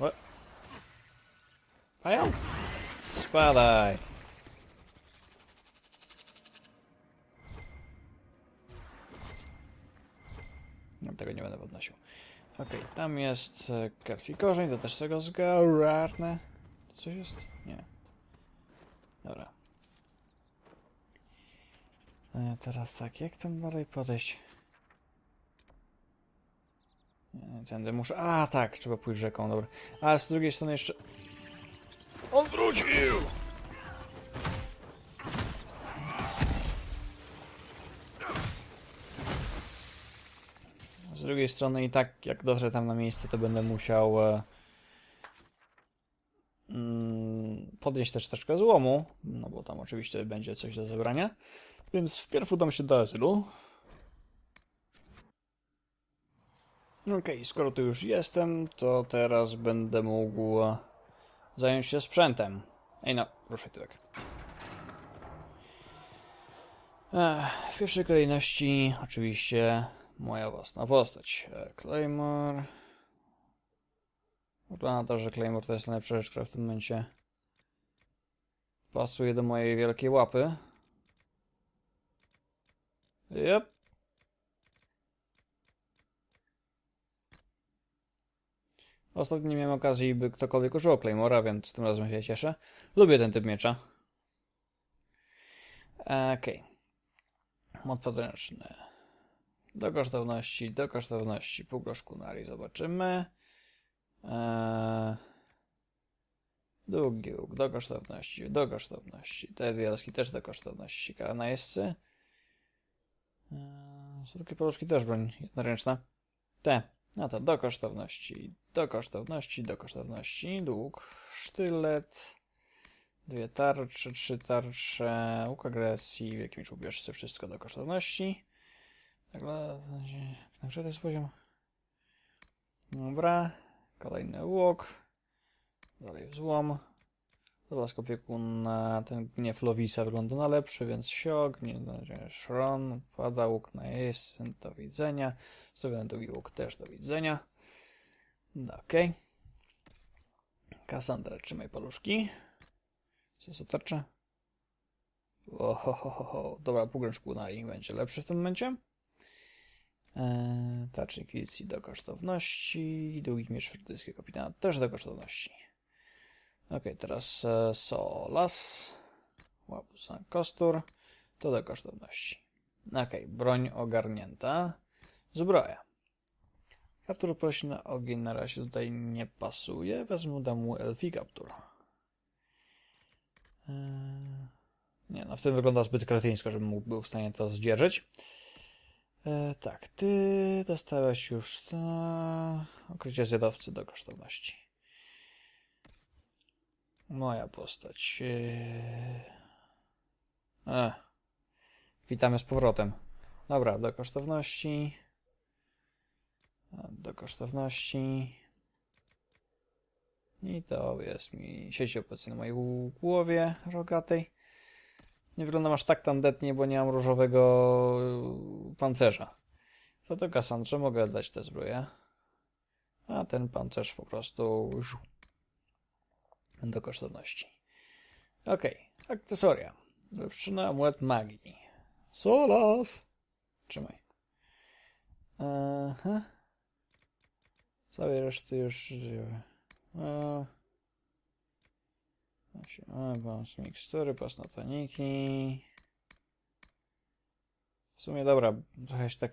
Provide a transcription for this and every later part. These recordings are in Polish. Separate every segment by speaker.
Speaker 1: O. Pająk? Spadaj. No, tego nie będę podnosił. Okej, tam jest e, krew i korzeń, to też tego zgarnę. To coś jest? Nie. Dobra. E, teraz tak, jak tam dalej podejść? Tędy muszę... A, tak, trzeba pójść rzeką, dobra. A z drugiej strony jeszcze... On wrócił! Z drugiej strony i tak, jak dotrę tam na miejsce, to będę musiał e, mm, podnieść też troszkę złomu, no bo tam oczywiście będzie coś do zebrania. Więc wpierw udam się do azylu. Okej, skoro tu już jestem, to teraz będę mógł zająć się sprzętem. Ej no, ruszaj tyłek. Ech, w pierwszej kolejności oczywiście moja własna postać. E, Claymore. Wygląda to, że Claymore to jest najlepsza rzecz, która w tym momencie pasuje do mojej wielkiej łapy. Yep. Ostatnio nie miałem okazji, by ktokolwiek używał Claymora, więc tym razem się cieszę. Lubię ten typ miecza. Okej. Mod podręczny. Do kosztowności, do kosztowności. Pół groszku zobaczymy. Eee, długi łuk, do kosztowności, do kosztowności. Te dialski też do kosztowności. Kara na jeźdźcy. Eee, Surki poluszki też broń jednoręczna. Te, no to do kosztowności, do kosztowności, do kosztowności. Dług, sztylet. Dwie tarcze, trzy tarcze, łuk agresji, w jakimś ubieżce, wszystko do kosztowności. Także, także to jest poziom. Dobra, kolejny łuk. Dalej złom. Zaraz opiekun na ten gniew Lowisa wygląda na lepszy, więc siok, nie będzie szron, wpada łuk na jest, do widzenia. Stawiam drugi łuk też do widzenia. No, Okej. Kassandra, trzymaj paluszki. Co za tarcza? Ohohoho. Dobra, pogrążku na nim będzie lepszy w tym momencie. Eee, tarcz inkwizycji do kosztowności. Długi miecz frytyjskiego kapitana też do kosztowności. Ok, teraz e, Solas. Łapusan Kostur. To do kosztowności. Ok, broń ogarnięta. Zbroja. Kaptur prosi na ogień na razie tutaj nie pasuje. Wezmę dam mu Elfi Kaptur. Eee, Nie, no w tym wygląda zbyt kretyńsko, żebym mógł był w stanie to zdzierżyć. E, tak, ty dostałeś już to... Okrycie zjadowcy do kosztowności. Moja postać. E... E. Witamy z powrotem. Dobra, do kosztowności. E, Do kosztowności. I to jest mi sieci obecnie na mojej głowie rogatej. Nie wyglądam aż tak tandetnie, bo nie mam różowego yy, pancerza. To do Kassandrze mogę dać tę zbroję. A ten pancerz po prostu do kosztowności. Okej, akcesoria. Lepszyna amulet magii. Solas! Trzymaj. Aha. Całej reszty już... Eee. Bons mikstury, pas na. W sumie dobra, trochę się tak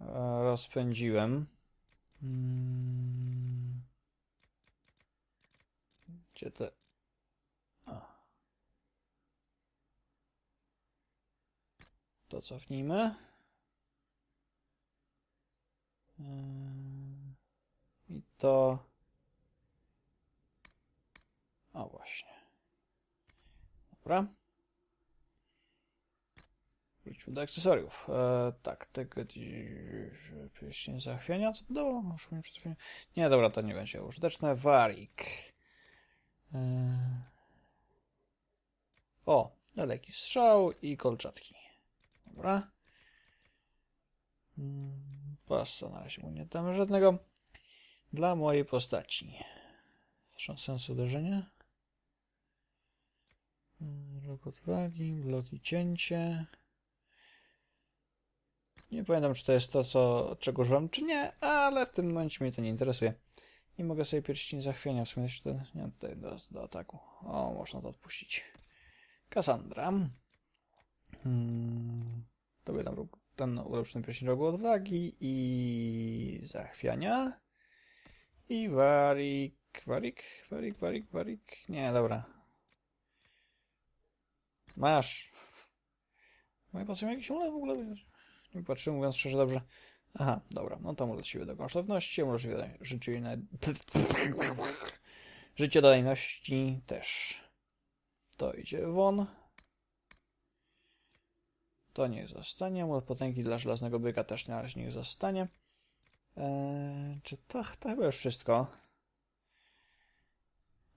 Speaker 1: e, rozpędziłem. Mm. Gdzie te... A. To cofnijmy. Ym. I to... O właśnie. Dobra. Wróćmy do akcesoriów. E, tak, tego pieśń zachwiania. Co dało? Muszę przetrwanie. Nie, dobra, to nie będzie użyteczne. Warik. E, o, daleki strzał i kolczatki. Dobra. Mm, Pasa na razie mu nie damy żadnego. Dla mojej postaci. Wstrząsające uderzenie. Mm, Rok odwagi, bloki cięcie. Nie pamiętam, czy to jest to, co, czego używam, czy nie, ale w tym momencie mnie to nie interesuje. Nie mogę sobie pierścień zachwiania, w sumie jeszcze nie, tutaj do, do ataku. O, można to odpuścić. Kassandra. Hmm, to by tam róg- ten ulepszony pierścień rogu odwagi i zachwiania. I warik, warik, warik, warik, warik. Nie, dobra. Masz. Moje patrzą jakiś ule w ogóle? Nie patrzyłem, mówiąc szczerze, dobrze. Aha, dobra, no to siły do kosztowności, może życie dodajności też. To idzie won. To niech zostanie. Młot potęgi dla żelaznego byka też na razie niech zostanie. Eee, czy to, to chyba już wszystko?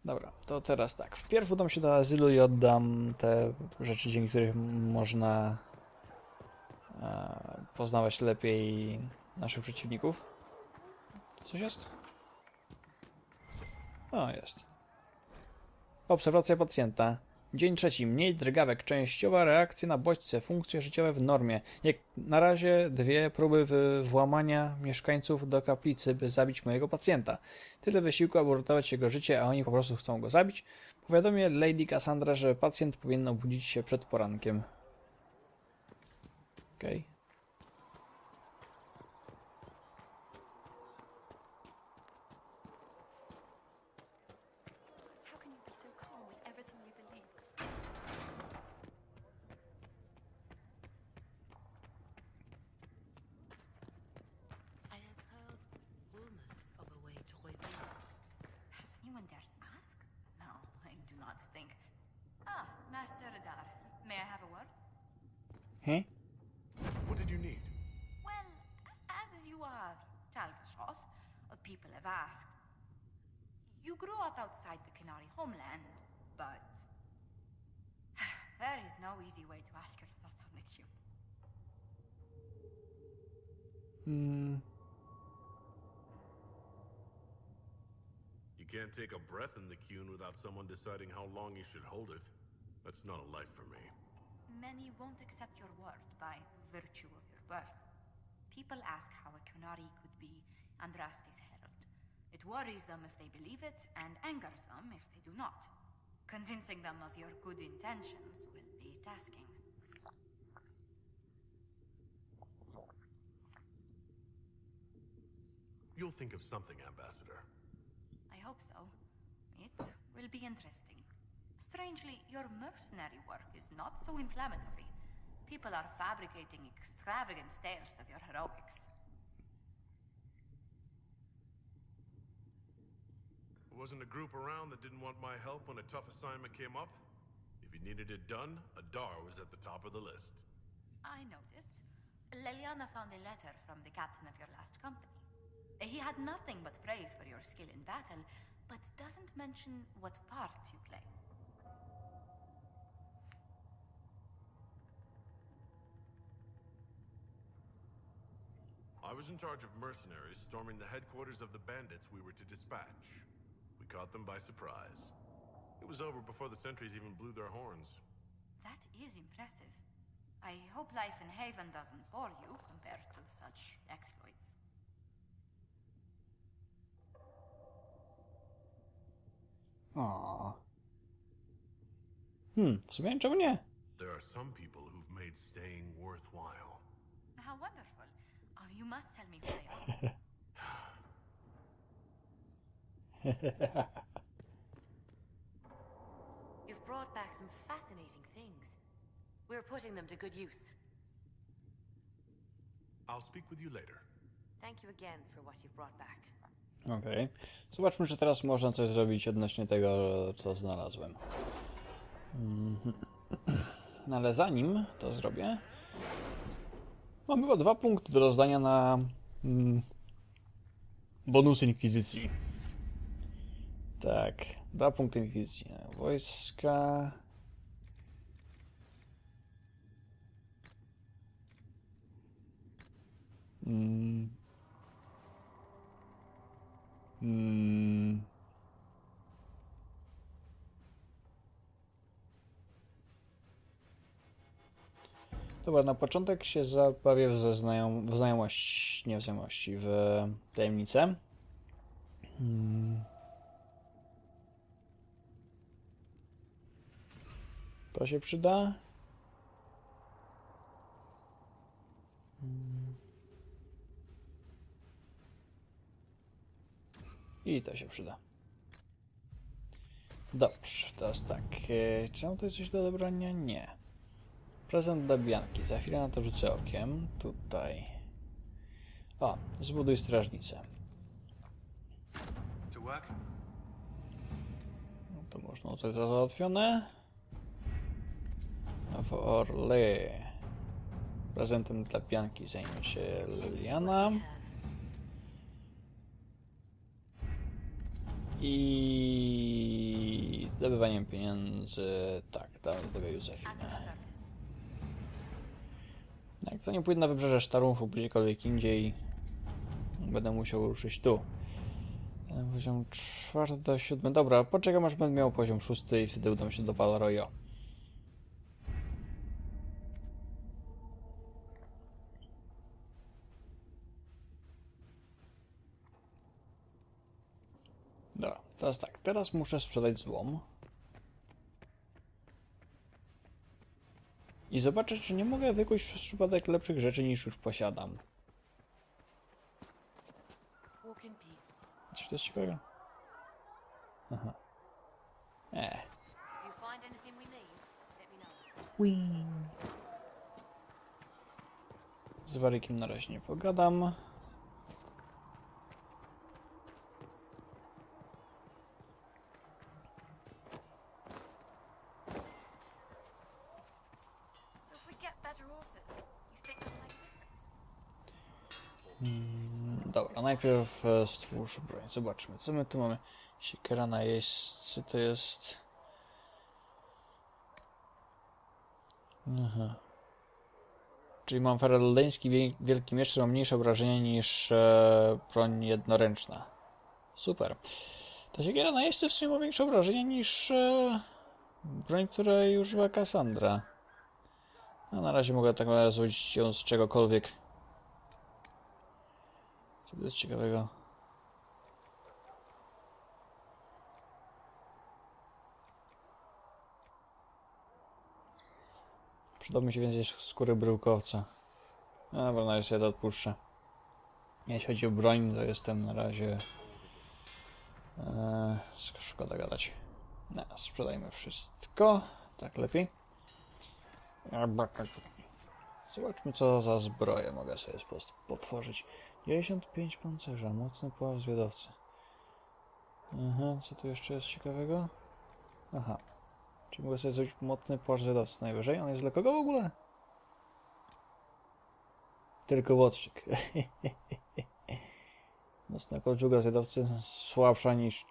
Speaker 1: Dobra, to teraz tak. Wpierw udam się do azylu i oddam te rzeczy, dzięki których można poznawać lepiej naszych przeciwników. Coś jest? O, jest. Obserwacja pacjenta. Dzień trzeci. Mniej drgawek. Częściowa reakcja na bodźce. Funkcje życiowe w normie. Jak na razie dwie próby włamania mieszkańców do kaplicy, by zabić mojego pacjenta. Tyle wysiłku, aby uratować jego życie, a oni po prostu chcą go zabić. Powiadomię Lady Cassandra, że pacjent powinien obudzić się przed porankiem. Okej.
Speaker 2: Can't take a breath in the Cune without someone deciding how long you should hold it. That's not a life for me.
Speaker 3: Many won't accept your word by virtue of your birth. People ask how a Kunari could be Andraste's herald. It worries them if they believe it, and angers them if they do not. Convincing them of your good intentions will be tasking.
Speaker 2: You'll think of something, Ambassador.
Speaker 3: I hope so. It will be interesting. Strangely, your mercenary work is not so inflammatory. People are fabricating extravagant tales of your heroics.
Speaker 2: There wasn't a group around that didn't want my help when a tough assignment came up. If you needed it done, Adar was at the top of the list.
Speaker 3: I noticed. Leliana found a letter from the captain of your last company. He had nothing but praise for your skill in battle, but doesn't mention what part you play.
Speaker 2: I was in charge of mercenaries storming the headquarters of the bandits we were to dispatch. We caught them by surprise. It was over before the sentries even blew their horns.
Speaker 3: That is impressive. I hope life in Haven doesn't bore you compared to such exploits.
Speaker 1: O. Hmm, w sumie czemu nie?
Speaker 2: There are some people who've made staying worthwhile.
Speaker 3: How wonderful. Oh, you must tell me who.
Speaker 4: You've brought back some fascinating things. We're putting them to good use.
Speaker 2: I'll speak with you later.
Speaker 4: Thank you again for what you've brought back.
Speaker 1: Okej. Zobaczmy, czy teraz można coś zrobić odnośnie tego, co znalazłem. No ale zanim to zrobię, mam chyba dwa punkty do rozdania na mm, bonus inkwizycji. Tak, dwa punkty inkwizycji. Wojska. Mm. Hmm. Dobra, na początek się zabawię znajom w znajomości, nie w znajomości, w tajemnicę. Hmm. To się przyda. Hmm. I to się przyda. Dobrze, teraz tak. e, Czy mam tutaj coś do odebrania? Nie. Prezent dla Bianki. Za chwilę na to rzucę okiem. Tutaj. O, zbuduj strażnicę.
Speaker 5: To work?
Speaker 1: No to można tutaj to załatwione. A w Orly. Prezentem dla Bianki zajmie się Liliana. I zdobywaniem pieniędzy. Tak, Józefiny.
Speaker 3: your service.
Speaker 1: Jak zanim pójdę na wybrzeże Sztarumfu, gdziekolwiek indziej, będę musiał ruszyć tu. E, Poziom czwarty do siódmy. Dobra, poczekam aż będę miał poziom szósty i wtedy udam się do Valroyo. Teraz tak. Teraz muszę sprzedać złom. I zobaczę, czy nie mogę wykuć przez przypadek lepszych rzeczy niż już posiadam. Coś to jest ciekawego? Aha. E.
Speaker 4: Know.
Speaker 1: Z Warykiem na razie nie pogadam. Najpierw e, stwórz broń. Zobaczmy, co my tu mamy. Siekiera na jeźdźcy to jest... Aha. Czyli mam feraldeński wie- wielki miecz, ma mniejsze obrażenia niż e, broń jednoręczna. Super. Ta siekiera na jeźdźcy w sumie ma większe obrażenia niż e, broń, której używa Cassandra. A na razie mogę tak naprawdę zrobić ją z czegokolwiek. Co to jest ciekawego? Przydałby mi się więcej skóry bryłkowca. No Dobra, na razie sobie to odpuszczę. Jeśli chodzi o broń, to jestem na razie... Eee, szkoda gadać. No, sprzedajmy wszystko. Tak lepiej. Zobaczmy co za zbroję mogę sobie potworzyć. 95 pancerza, mocny pułap zwiadowcy. Aha, co tu jeszcze jest ciekawego? Aha. Czy mogę sobie zrobić mocny pułap zwiadowcy najwyżej? On jest dla kogo w ogóle? Tylko łotrzyk. Mocna kolczuga zwiadowcy słabsza niż...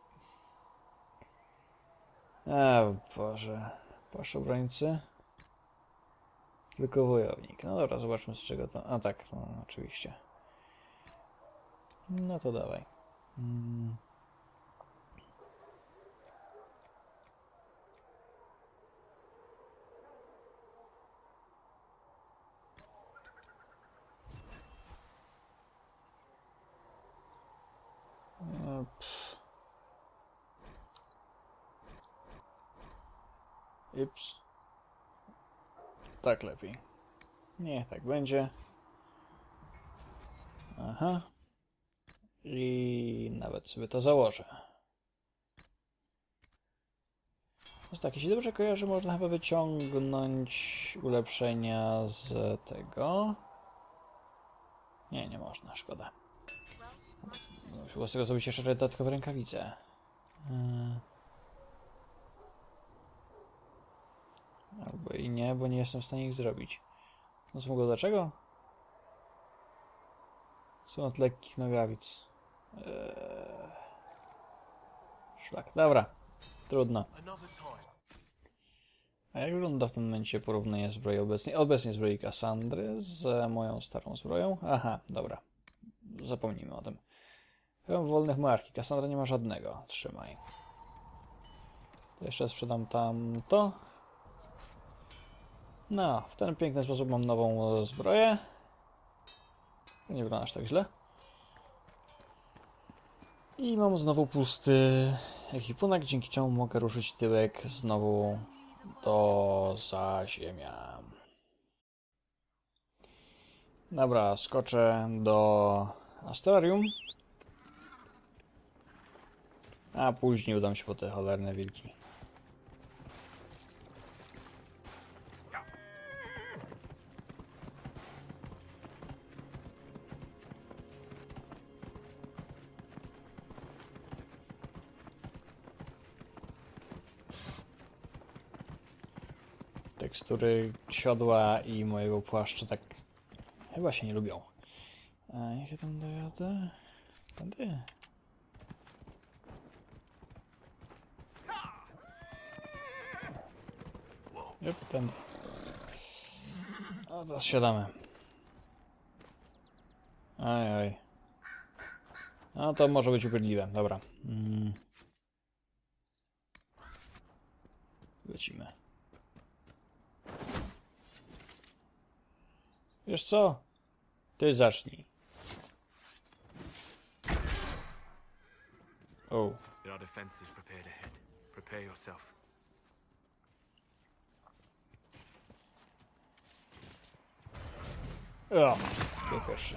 Speaker 1: A Boże. Płaszcz obrońcy. Tylko wojownik. No dobra, zobaczmy z czego to... A tak, no, oczywiście. No to dawaj. Mm. Ips. Tak lepiej. Niech tak będzie. Aha. I nawet sobie to założę. No tak, jeśli dobrze kojarzę, można chyba wyciągnąć ulepszenia z tego. Nie, nie można, szkoda. Chyba z tego zrobić jeszcze dodatkowe rękawice. Yy. Albo i nie, bo nie jestem w stanie ich zrobić. No smugło dlaczego? Są od lekkich nogawic. Eee... Szlak. Dobra. Trudno. A jak wygląda w tym momencie porównanie zbroi obecnej? Obecnie zbroi Kassandry z moją starą zbroją? Aha, dobra. Zapomnijmy o tym. Pełen wolnych marki. Kassandra nie ma żadnego. Trzymaj. To jeszcze sprzedam tam to. No, w ten piękny sposób mam nową zbroję. Nie wygląda aż tak źle. I mam znowu pusty ekwipunek, dzięki czemu mogę ruszyć tyłek znowu do zaziemia. Dobra, skoczę do Astrarium. A później udam się po te cholerne wilki. Tekstury siodła i mojego płaszcza tak chyba się nie lubią. A jak ja tam dojadę? Tędy? Jep, tędy. A teraz siadamy. Oj, oj. No to może być upierdliwe, dobra. Mm. Lecimy. Wiesz co? Ty zacznij. O,
Speaker 5: There are defenses prepared ahead. Prepare yourself.
Speaker 1: o, ty pierwszy.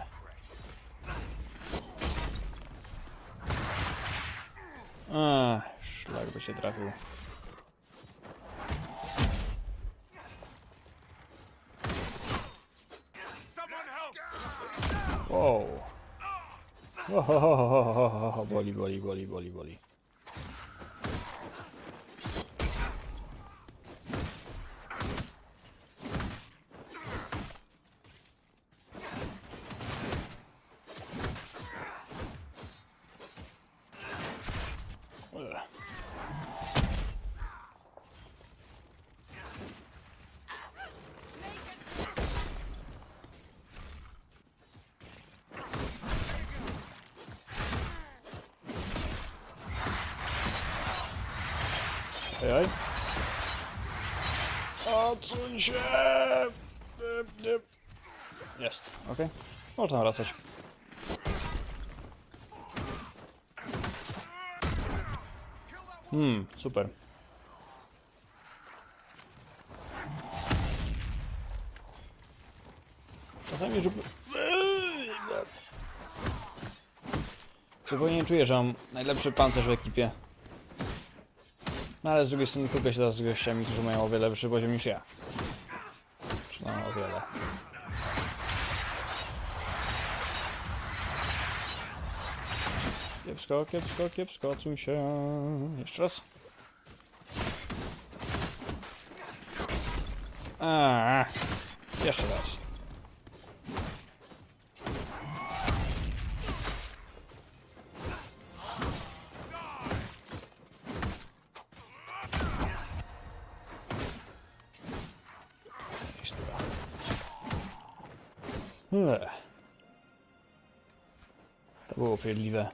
Speaker 1: A, szlak by się trafił. Ho, ho, ho, ho, ho, ho, boli, boli, boli, boli, boli. Odsuń się! Jest, ok. Można wracać. Hmm, super. Czasami już... Zupełnie nie czuję, że mam najlepszy pancerz w ekipie. No ale z drugiej strony kogo się da z gościami, którzy mają o wiele lepszy poziom niż ja. Przynajmniej o wiele. Kiepsko, kiepsko, kiepsko, odsuń się. Jeszcze raz. A, jeszcze raz. Ech. To było upierdliwe.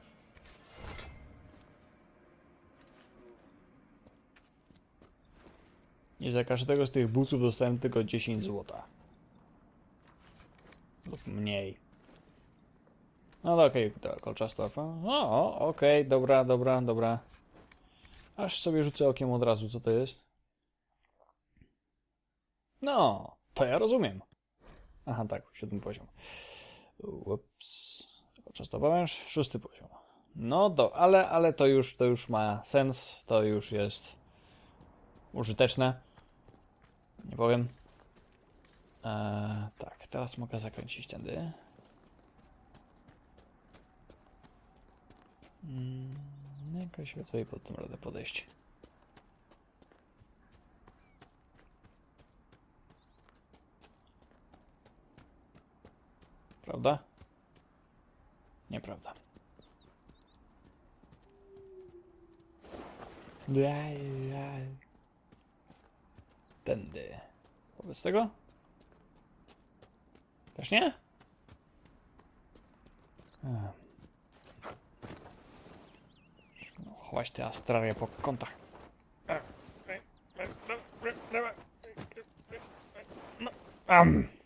Speaker 1: I za każdego z tych buców dostałem tylko 10 złota. Lub mniej. No okej, okay, kolczastowa. O, okej, dobra, dobra, dobra. Aż sobie rzucę okiem od razu, co to jest. No, to ja rozumiem. Aha, tak, siódmy poziom. Ups. Czas węż, szósty poziom. No do, ale, ale to już, to już ma sens, to już jest użyteczne. Nie powiem. Eee, tak, teraz mogę zakręcić tędy. Mm, jakoś ja tutaj pod tym radę podejść. Prawda? Nieprawda. Tędy. Wobec tego? Też nie? No, chować te astrarie po kątach. Am.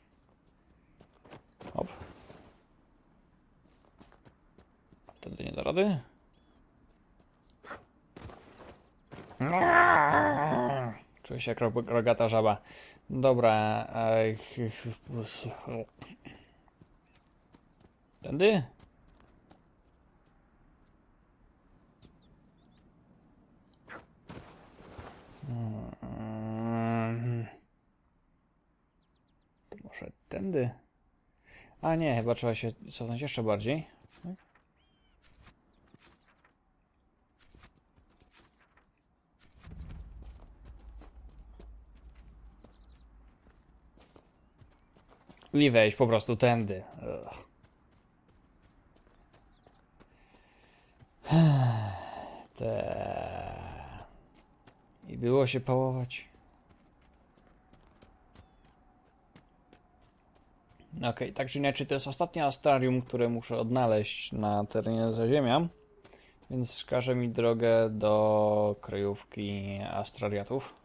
Speaker 1: Rady. Czuję się jak ro- rogata żaba. Dobra. Tędy? To może tędy? A nie, chyba trzeba się cofnąć jeszcze bardziej. Tak? I wejść po prostu tędy. Ugh. Te... I było się pałować. Okej, tak czy inaczej, to jest ostatnie astrarium, które muszę odnaleźć na terenie Zaziemia, więc wskaże mi drogę do kryjówki astrariatów.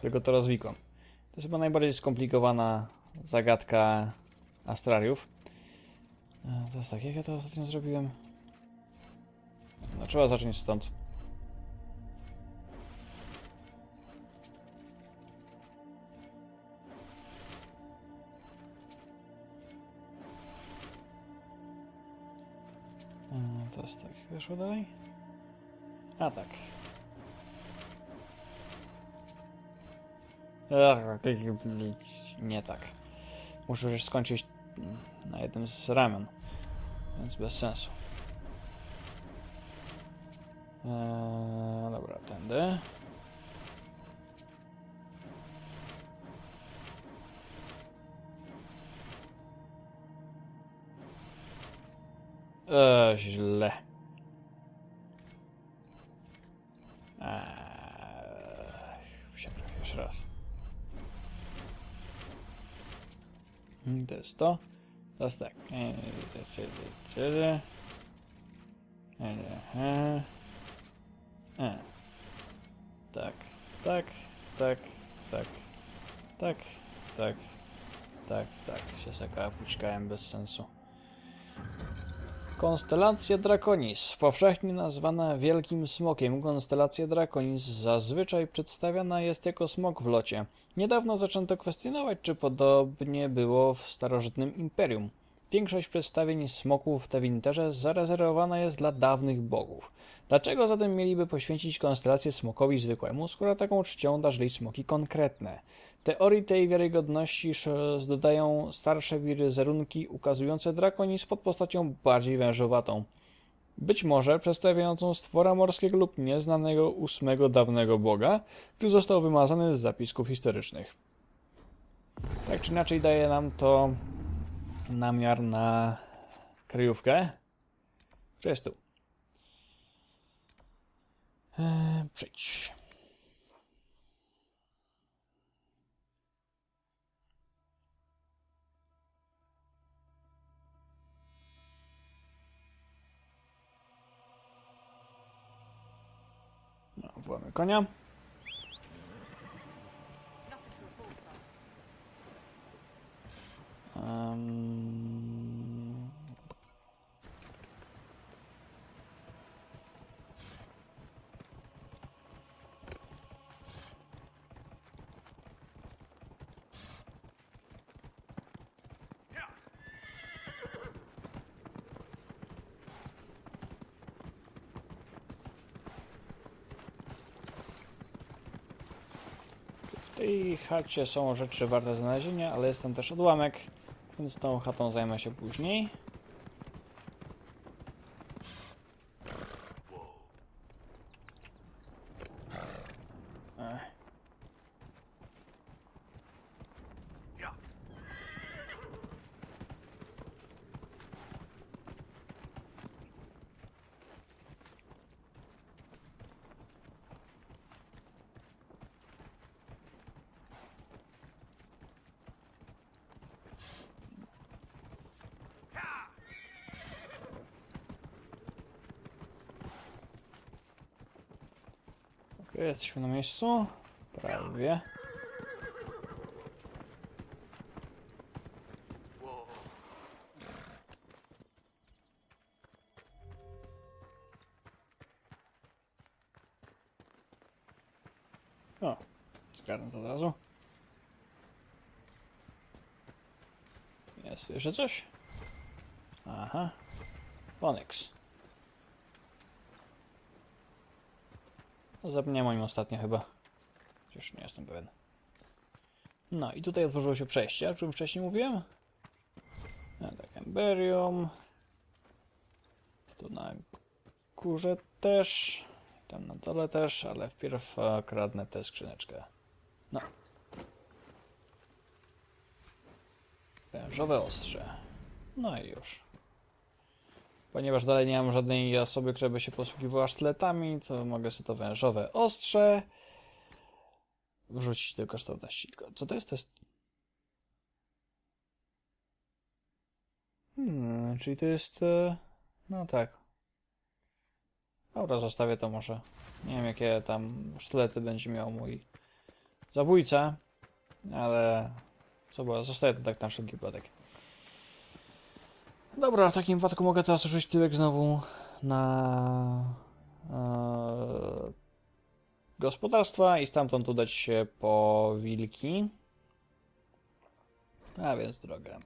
Speaker 1: Tylko to rozwikłam. To jest chyba najbardziej skomplikowana zagadka astrariów. E, To jest tak, jak ja to ostatnio zrobiłem? No trzeba zacząć stąd. E, To jest tak, weszło dalej? A tak. Nie tak. Muszę już skończyć na jednym z ramion, więc bez sensu. Eee, dobra, tędy. Eee, źle. To jest to. Teraz tak. Eee. E. Tak, tak, tak, tak, tak, tak, tak, tak. Się saka pućkałem bez sensu. Konstelacja Draconis, powszechnie nazwana Wielkim Smokiem. Konstelacja Draconis zazwyczaj przedstawiana jest jako smok w locie. Niedawno zaczęto kwestionować, czy podobnie było w starożytnym imperium. Większość przedstawień smoków w Tewinterze zarezerwowana jest dla dawnych bogów. Dlaczego zatem mieliby poświęcić konstelację smokowi zwykłemu, skoro taką czcią darzyli smoki konkretne? Teorii tej wiarygodności dodają starsze wizerunki ukazujące drakonis pod postacią bardziej wężowatą. Być może przedstawiającą stwora morskiego lub nieznanego ósmego dawnego boga, który został wymazany z zapisków historycznych. Tak czy inaczej daje nam to namiar na kryjówkę. Czy jest tu? Eee, przyjdź. Wołamy konia. Um, tej chacie są rzeczy warte znalezienia, ale jest tam też odłamek, więc tą chatą zajmę się później. Jesteśmy na miejscu. Prawie. O, zgarnę to od razu. Jest jeszcze coś? Aha. Onyx. Zapomniałem o nim ostatnio chyba. Chociaż nie jestem pewien. No i tutaj otworzyło się przejście, o czym wcześniej mówiłem. No tak, Emberium. Tu na górze też. Tam na dole też, ale wpierw e, kradnę tę skrzyneczkę. No. Wężowe ostrze. No i już. Ponieważ dalej nie mam żadnej osoby, która by się posługiwała sztyletami, to mogę sobie to wężowe ostrze wrzucić do kosztowności. Tylko co to jest? To jest... Hmm, czyli to jest... e, No tak. Dobra, zostawię to może. Nie wiem, jakie tam sztylety będzie miał mój zabójca, ale... Co było? Zostawię to tak na wszelki wypadek. Dobra, w takim wypadku mogę teraz użyć tyłek znowu na e, gospodarstwa i stamtąd udać się po wilki. A więc drogę.